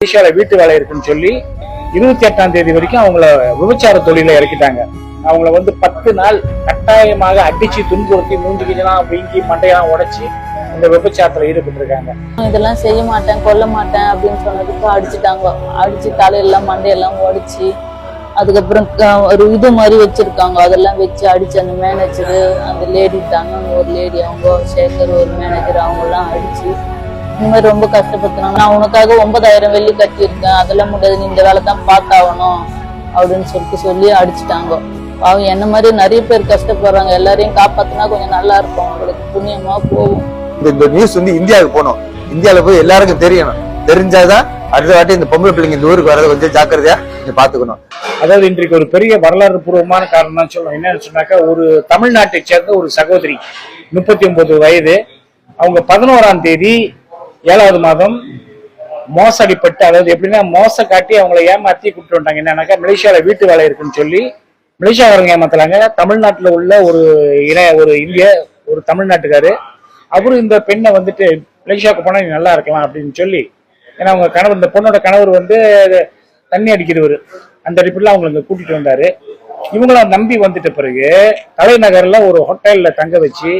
ஈஷாவில் வீட்டு வேலை இருக்குன்னு சொல்லி இருபத்தி எட்டாம் தேதி வரைக்கும் அவங்கள விபச்சார தொழில இறக்கிட்டாங்க. அவங்கள வந்து பத்து நாள் கட்டாயமாக அடிச்சு துன்புறுத்தி மூஞ்சி கிஞ்சலாம் வீங்கி மண்டையெல்லாம் உடைச்சி இந்த விபச்சாரத்துல ஈடுபட்டு இருக்காங்க இதெல்லாம் செய்ய மாட்டேன் கொல்ல மாட்டேன் அப்படின்னு சொன்னதுக்கு அடிச்சுட்டாங்க. அடிச்சு தலையெல்லாம் மண்டையெல்லாம் உடைச்சி அதுக்கப்புறம் ஒரு இது மாதிரி வச்சிருக்காங்க. அதெல்லாம் வச்சு அடிச்சு அந்த மேனேஜரு அந்த லேடி தாங்க ஒரு லேடி அவங்க சேகர் ஒரு மேனேஜர் அவங்கெல்லாம் அடிச்சு இந்த மாதிரி ரொம்ப கஷ்டப்படுத்தினாங்க நான் உனக்காக ஒன்பதாயிரம் வெள்ளி கட்டியிருக்கேன். அதெல்லாம் முடியாது. நீ இந்த வேலை தான் பார்த்தாகணும். அப்படின்னு சொல்லிட்டு சொல்லி அடிச்சுட்டாங்க. பாவம் என்ன மாதிரி நிறைய பேர் கஷ்டப்படுறாங்க. எல்லாரையும் காப்பாத்தினா கொஞ்சம் நல்லா இருக்கும். அவங்களுக்கு புண்ணியமா போகும். இந்த இந்த நியூஸ் வந்து இந்தியாவுக்கு போகணும். இந்தியாவுல போய் எல்லாருக்கும் தெரியணும். தெரிஞ்சாதான் அடுத்த வாட்டி இந்த பொம்பளை பிள்ளைங்க இந்த ஊருக்கு வரதை கொஞ்சம் ஜாக்கிரதையா நீங்க பாத்துக்கணும் அதாவது இன்றைக்கு ஒரு பெரிய வரலாறு பூர்வமான காரணம் தான் சொல்லணும் என்னன்னு சொன்னாக்கா ஒரு தமிழ்நாட்டை சேர்ந்த ஒரு சகோதரி முப்பத்தி ஒன்பது வயது. அவங்க பதினோராம் தேதி ஏழாவது மாதம் மோசடிப்பட்டு அதாவது எப்படின்னா மோச காட்டி அவங்கள ஏமாற்றி கூப்பிட்டு வந்தாங்க என்னன்னாக்கா மலேசியாவில் வீட்டு வேலை இருக்குன்னு சொல்லி மலேசியாக்காரங்க ஏமாத்துறாங்க தமிழ்நாட்டில் உள்ள ஒரு இன ஒரு இந்திய ஒரு தமிழ்நாட்டுக்காரு. அவரு இந்த பெண்ணை வந்துட்டு மலேசியாவுக்கு போனால் நீ நல்லா இருக்கலாம் அப்படின்னு சொல்லி ஏன்னா அவங்க கணவர் இந்த பொண்ணோட கணவர் வந்து தண்ணி அடிக்கிறவர். அந்த அடிப்படையில் அவங்களை கூட்டிகிட்டு வந்தார் வந்தாரு. இவங்கள நம்பி வந்துட்ட பிறகு தலைநகரில் ஒரு ஹோட்டலில் தங்க வச்சு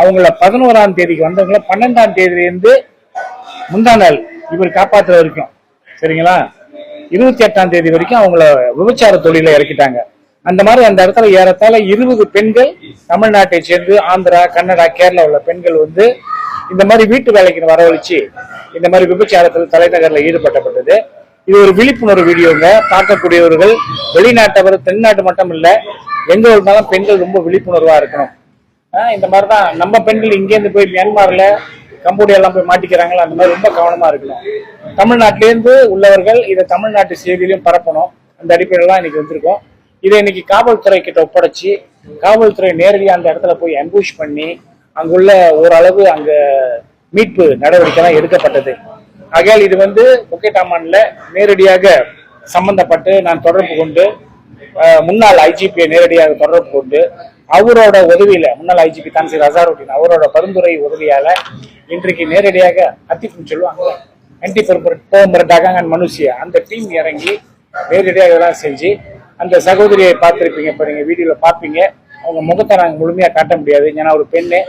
அவங்கள பதினோராம் தேதிக்கு வந்தவங்கள பன்னெண்டாம் தேதியிலேருந்து முந்தா நாள் இவர் காப்பாத்துற வரைக்கும். சரிங்களா? இருபத்தி எட்டாம் தேதி வரைக்கும் அவங்கள விபச்சார தொழில இறக்கிட்டாங்க. அந்த மாதிரி அந்த இடத்துல ஏறத்தாழ இருபது பெண்கள் தமிழ்நாட்டை சேர்ந்து ஆந்திரா கன்னடா கேரளா உள்ள பெண்கள் வந்து இந்த மாதிரி வீட்டு வேலைக்கு வரவழைச்சு இந்த மாதிரி விபச்சாரத்தில் தலைநகர்ல ஈடுபட்டப்பட்டது. இது ஒரு விழிப்புணர்வு வீடியோங்க. பார்க்கக்கூடியவர்கள் வெளிநாட்டவர் தென்னாட்டு மட்டும் இல்ல எங்க இருந்தாலும் பெண்கள் ரொம்ப விழிப்புணர்வா இருக்கணும். ஆஹ் இந்த மாதிரி தான் நம்ம பெண்கள் இங்கேருந்து போய் மியான்மர்ல கம்போடியாலாம் போய் மாட்டிக்கிறாங்களா? அந்த மாதிரி ரொம்ப கவனமாக இருக்கணும். தமிழ்நாட்டிலேருந்து உள்ளவர்கள் இதை தமிழ்நாட்டு செய்தியிலையும் பரப்பணும். அந்த அடிப்படையில் இன்னைக்கு வந்திருக்கோம். இதை இன்னைக்கு காவல்துறை கிட்ட ஒப்படைச்சு காவல்துறை நேரடியாக அந்த இடத்துல போய் அம்பூஷ் பண்ணி அங்குள்ள ஓரளவு அங்கே மீட்பு நடவடிக்கைலாம் எடுக்கப்பட்டது. ஆகையால் இது வந்து முக்கேட்டாமான்ல நேரடியாக சம்பந்தப்பட்டு நான் தொடர்பு கொண்டு முன்னாள் ஐஜிபியை நேரடியாக தொடர்பு கொண்டு அவரோட உதவியில முன்னாள் ஐஜிபி தான்சி அசாருddin அவரோட பரிந்துரை உதவியால இன்றைக்கு நேரடியாக அத்திப்புன்னு சொல்லுவாங்க. ஆன்டி பெரும்பரட்டாக மனுஷியா அந்த டீம் இறங்கி நேரடியாக இதெல்லாம் செஞ்சு அந்த சகோதரியை பார்த்துருப்பீங்க. இப்போ நீங்கள் வீடியோவில் பார்ப்பீங்க. அவங்க முகத்தை நாங்கள் முழுமையாக காட்ட முடியாது. ஏன்னா ஒரு பெண்ணு.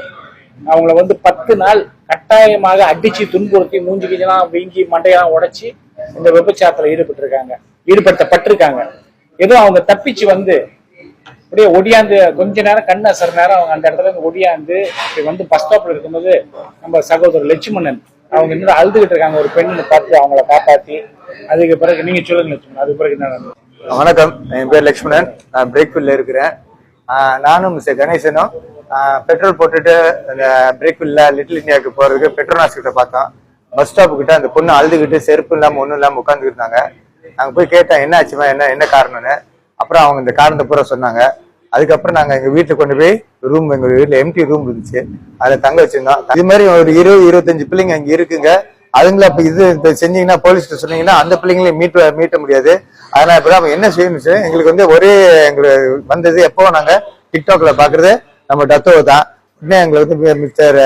அவங்கள வந்து பத்து நாள் கட்டாயமாக அடித்து துன்புறுத்தி மூஞ்சி கிஞ்சலாம் வீங்கி மண்டையெல்லாம் உடச்சி இந்த விபச்சாரத்தில் ஈடுபட்டிருக்காங்க. ஈடுபடுத்தப்பட்டிருக்காங்க. ஏதோ அவங்க தப்பிச்சு வந்து அப்படியே ஒடியாந்து கொஞ்ச நேரம் கண்ணு அசர் நேரம் அவங்க அந்த இடத்துல இருந்து ஒடியாந்து இப்படி வந்து பஸ் ஸ்டாப்ல இருக்கும்போது நம்ம சகோதரர் லட்சுமணன் அவங்க இன்னும் அழுதுகிட்டு இருக்காங்க. ஒரு பெண்ணு பார்த்து அவங்கள காப்பாத்தி அதுக்கு பிறகு நீங்க சொல்லுங்க லட்சுமணன் அதுக்கு பிறகு என்ன வணக்கம். என் பேர் லக்ஷ்மணன் நான் பிரேக்ஃபில்ல இருக்கிறேன். நானும் மிஸ்டர் கணேசனும் பெட்ரோல் போட்டுட்டு அந்த பிரேக்ஃபில்ல லிட்டில் இந்தியாவுக்கு போறதுக்கு பெட்ரோனாஸ் கிட்ட பார்த்தோம். பஸ் ஸ்டாப்பு கிட்ட அந்த பொண்ணு அழுதுகிட்டு செருப்பு இல்லாமல் ஒன்றும் இல்லாமல் உட்காந்துருந்தாங்க நாங்கள் போய் கேட்டோம் என்ன ஆச்சுமா என்ன என்ன காரணம்னு? அப்புறம் அவங்க இந்த காரணத்தை பூரா சொன்னாங்க. அதுக்கப்புறம் நாங்கள் எங்கள் வீட்டுக்கு கொண்டு போய் ரூம் எங்க வீட்டுல எம்டி ரூம் இருந்துச்சு. அதுல தங்க வச்சிருந்தோம். இது மாதிரி ஒரு இருபது இருபத்தஞ்சு பிள்ளைங்க அங்க இருக்குங்க. அதுங்கள இப்ப இது இப்ப செஞ்சீங்கன்னா போலீஸ்ல சொன்னீங்கன்னா அந்த பிள்ளைங்களையும் மீட் மீட்ட முடியாது. அதனால இப்ப நம்ம என்ன செய்யணும் எங்களுக்கு வந்து ஒரே எங்களுக்கு வந்தது எப்போ நாங்க டிக்டாக்ல பாக்குறது. நம்ம டத்தோ தான் உடனே எங்களுக்கு வந்து மிஸ்டர்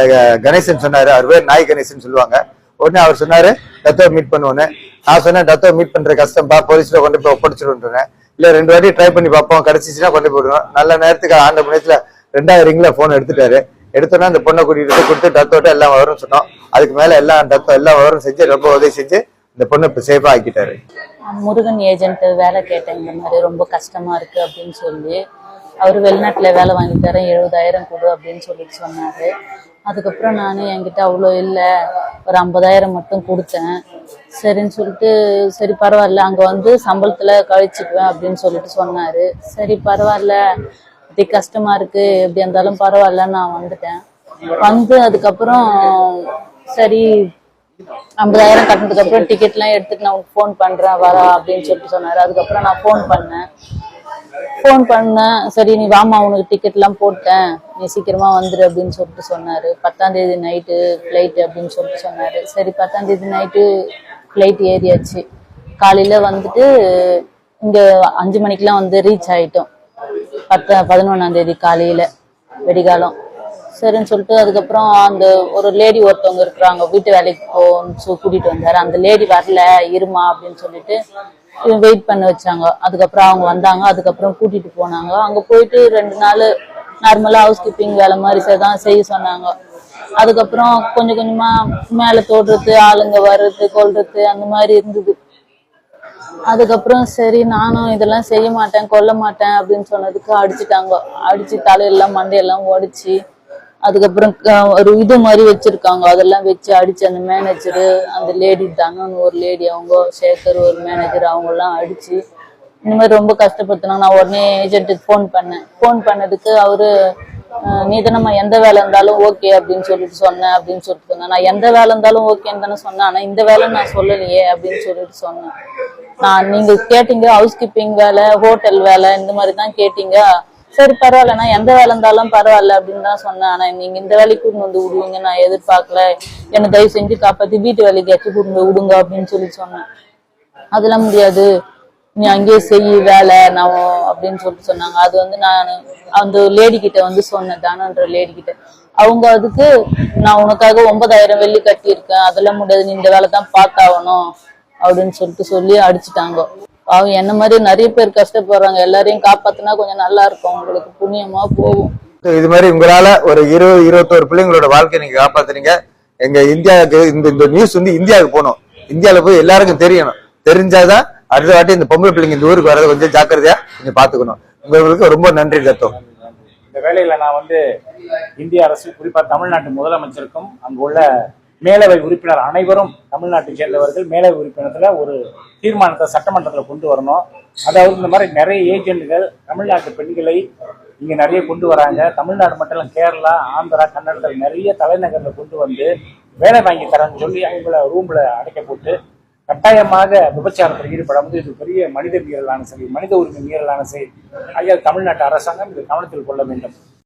கணேசன் சொன்னாரு. அவர் பேர் நாய் கணேசன் சொல்லுவாங்க. உடனே அவர் சொன்னாரு டத்தோ மீட் பண்ணுவோன்னு நான் சொன்னேன் டத்தோ மீட் பண்ற கஷ்டம்பா போலீஸ்ல கொண்டு போய் ஒப்படைச்சிருவேன் இல்ல ரெண்டு வாட்டி ட்ரை பண்ணி பார்ப்போம் கிடைச்சிச்சுன்னா கொண்டு போயிடுவோம் நல்ல நேரத்துக்கு ஆண்ட முனையத்துல ரெண்டாயிரம் ரிங்ல போன் எடுத்துட்டாரு. எடுத்தோன்னா அந்த பொண்ணை கூட்டிட்டு கொடுத்து டத்தோட்ட எல்லாம் வரும் சொன்னோம். அதுக்கு மேல எல்லாம் டத்தோ எல்லாம் வரும் செஞ்சு ரொம்ப உதவி செஞ்சு இந்த பொண்ணை இப்ப சேஃபா ஆக்கிட்டாரு. முருகன் ஏஜென்ட் வேலை கேட்டேன் இந்த மாதிரி ரொம்ப கஷ்டமா இருக்கு அப்படின்னு சொல்லி அவர் வெளிநாட்டில் வேலை வாங்கி தரேன் எழுபதாயிரம் கொடு அப்படின்னு சொல்லிட்டு சொன்னார். அதுக்கப்புறம் நான் என்கிட்ட அவ்வளோ இல்லை ஒரு ஐம்பதாயிரம் மட்டும் கொடுத்தேன். சரின்னு சொல்லிட்டு சரி பரவாயில்ல அங்கே வந்து சம்பளத்தில் கழிச்சுக்குவேன் அப்படின்னு சொல்லிட்டு சொன்னார். சரி பரவாயில்ல இப்படி கஷ்டமாக இருக்கு எப்படி இருந்தாலும் பரவாயில்ல நான் வந்துட்டேன். வந்து அதுக்கப்புறம் சரி ஐம்பதாயிரம் கட்டினதுக்கப்புறம் டிக்கெட்லாம் எடுத்துட்டு நான் ஃபோன் பண்ணுறேன் வரா அப்படின்னு சொல்லிட்டு சொன்னார். அதுக்கப்புறம் நான் ஃபோன் பண்ணேன். ஃபோன் பண்ணேன் சரி நீ வாமா உனக்கு டிக்கெட்லாம் போட்டேன். நீ சீக்கிரமா வந்துடு அப்படின்னு சொல்லிட்டு சொன்னாரு. பத்தாம் தேதி நைட்டு ஃப்ளைட் அப்படின்னு சொல்லிட்டு சொன்னாரு. சரி பத்தாம் தேதி நைட்டு ஃப்ளைட் ஏறியாச்சு. காலையில் வந்துட்டு இங்கே அஞ்சு மணிக்கெல்லாம் வந்து ரீச் ஆகிட்டோம் பத்த பதினொன்னாம் தேதி வெடிகாலம். சரின்னு சொல்லிட்டு அதுக்கப்புறம் அந்த ஒரு லேடி ஒருத்தவங்க இருக்கிறாங்க. வீட்டு வேலைக்கு போன்னு சொல்லி கூட்டிட்டு வந்தாரு. அந்த லேடி வரல இருமா அப்படின்னு சொல்லிட்டு வெயிட் பண்ண வச்சாங்க. அதுக்கப்புறம் அவங்க வந்தாங்க. அதுக்கப்புறம் கூட்டிட்டு போனாங்க. அங்க போயிட்டு ரெண்டு நாள் நார்மலா ஹவுஸ் கீப்பிங் வேலை மாதிரி தான் செய்ய சொன்னாங்க. அதுக்கப்புறம் கொஞ்சம் கொஞ்சமா மேல தோடுறது ஆளுங்க வர்றது கொல்றது அந்த மாதிரி இருந்தது. அதுக்கப்புறம் சரி நானும் இதெல்லாம் செய்ய மாட்டேன் கொல்ல மாட்டேன் அப்படின்னு சொன்னதுக்கு அடிச்சுட்டாங்க. அடிச்சு தலையெல்லாம் மண்டையெல்லாம் உடைச்சி அதுக்கப்புறம் ஒரு இது மாதிரி வச்சிருக்காங்க. அதெல்லாம் வச்சு அடிச்சு அந்த மேனேஜரு அந்த லேடி தனன்னு ஒரு லேடி அவங்க சேகர் ஒரு மேனேஜர் அவங்க எல்லாம் அடிச்சு இந்த மாதிரி ரொம்ப கஷ்டப்படுத்தினாங்க. நான் உடனே ஏஜென்ட்டுக்கு ஃபோன் பண்ணேன். ஃபோன் பண்ணதுக்கு அவரு நீ தானம்மா எந்த வேலை இருந்தாலும் ஓகே அப்படின்னு சொல்லிட்டு சொன்னேன் அப்படின்னு சொல்லிட்டு சொன்னேன். நான் எந்த வேலை இருந்தாலும் ஓகேன்னு தானே சொன்னேன். ஆனா இந்த வேலை நான் சொல்லலையே அப்படின்னு சொல்லிட்டு சொன்னேன். நான் நீங்க கேட்டீங்க ஹவுஸ் கீப்பிங் வேலை ஹோட்டல் வேலை இந்த மாதிரி தான் கேட்டீங்க. சரி பரவாயில்ல நான் எந்த வேலை இருந்தாலும் பரவாயில்ல அப்படின்னு தான் சொன்னேன். ஆனா நீங்க இந்த வேலைக்கு கூட்டு வந்து விடுவீங்க நான் எதிர்பார்க்கல. என்னை தயவு செஞ்சு காப்பாத்தி வீட்டு வேலைக்கு ஏற்றி கூட்டு வந்து விடுங்க அப்படின்னு சொல்லி சொன்னேன். அதெல்லாம் முடியாது. நீ அங்கேயே செய் வேலை நான் அப்படின்னு சொல்லிட்டு சொன்னாங்க. அது வந்து நான் அந்த லேடி கிட்ட வந்து சொன்னேன் தானன்ற லேடி கிட்ட. அவங்க அதுக்கு நான் உனக்காக ஒன்பதாயிரம் வெள்ளி கட்டியிருக்கேன். அதெல்லாம் முடியாது. நீ இந்த வேலை தான் பார்த்தாகணும். அப்படின்னு சொல்லிட்டு சொல்லி அடிச்சிட்டாங்க. அவங்க என்ன மாதிரி நிறைய பேர் கஷ்டப்படுறாங்க. எல்லாரையும் காப்பாத்தினா கொஞ்சம் நல்லா இருக்கும். உங்களுக்கு புண்ணியமா போகும். இது மாதிரி உங்களால ஒரு இருபது இருபத்தோரு பிள்ளைங்களோட வாழ்க்கையை நீங்க காப்பாத்துறீங்க எங்க இந்தியாவுக்கு இந்த இந்த நியூஸ் வந்து இந்தியாவுக்கு போகணும். இந்தியால போய் எல்லாருக்கும் தெரியணும். தெரிஞ்சாதான் அடுத்த வாட்டி இந்த பொம்பளை பிள்ளைங்க இந்த ஊருக்கு வரதை கொஞ்சம் ஜாக்கிரதையா நீங்க பாத்துக்கணும். உங்களுக்கு ரொம்ப நன்றி தத்தம் இந்த வேலையில நான் வந்து இந்திய அரசு குறிப்பா தமிழ்நாட்டு முதலமைச்சருக்கும் அங்கு உள்ள மேலவை உறுப்பினர் அனைவரும் தமிழ்நாட்டை சேர்ந்தவர்கள். மேலவை உறுப்பினத்துல ஒரு தீர்மானத்தை சட்டமன்றத்தில் கொண்டு வரணும். அதாவது இந்த மாதிரி நிறைய ஏஜென்ட்கள் தமிழ்நாட்டு பெண்களை இங்கே நிறைய கொண்டு வராங்க. தமிழ்நாடு மட்டும் இல்ல கேரளா ஆந்திரா கர்நாடகா நிறைய தலைநகரில் கொண்டு வந்து வேலை வாங்கி தரேன்னு சொல்லி அவங்கள ரூம்ல அடைக்க போட்டு கட்டாயமாக விபச்சாரத்தில் ஈடுபடாமல் இது பெரிய மனித மீறலான சரி மனித உரிமை மீறலான சரி ஆகிய தமிழ்நாட்டு அரசாங்கம் இது கவனத்தில் கொள்ள வேண்டும்.